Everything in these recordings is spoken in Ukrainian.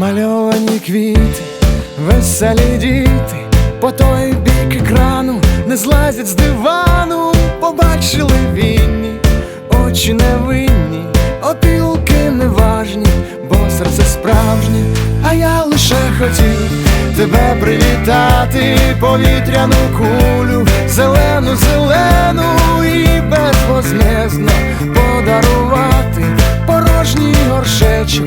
Гарні квіти, веселі діти, по той бік екрану не злазять з дивану, побачили вінні, очі невинні, опілки неважні, бо серце справжнє, а я лише хотів тебе привітати, повітряну кулю, зелену, зелену і безвозмездно подарувати порожній горшечок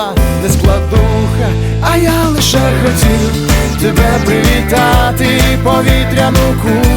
була не складуха, а я лише хотів тебе привітати, повітряну кулю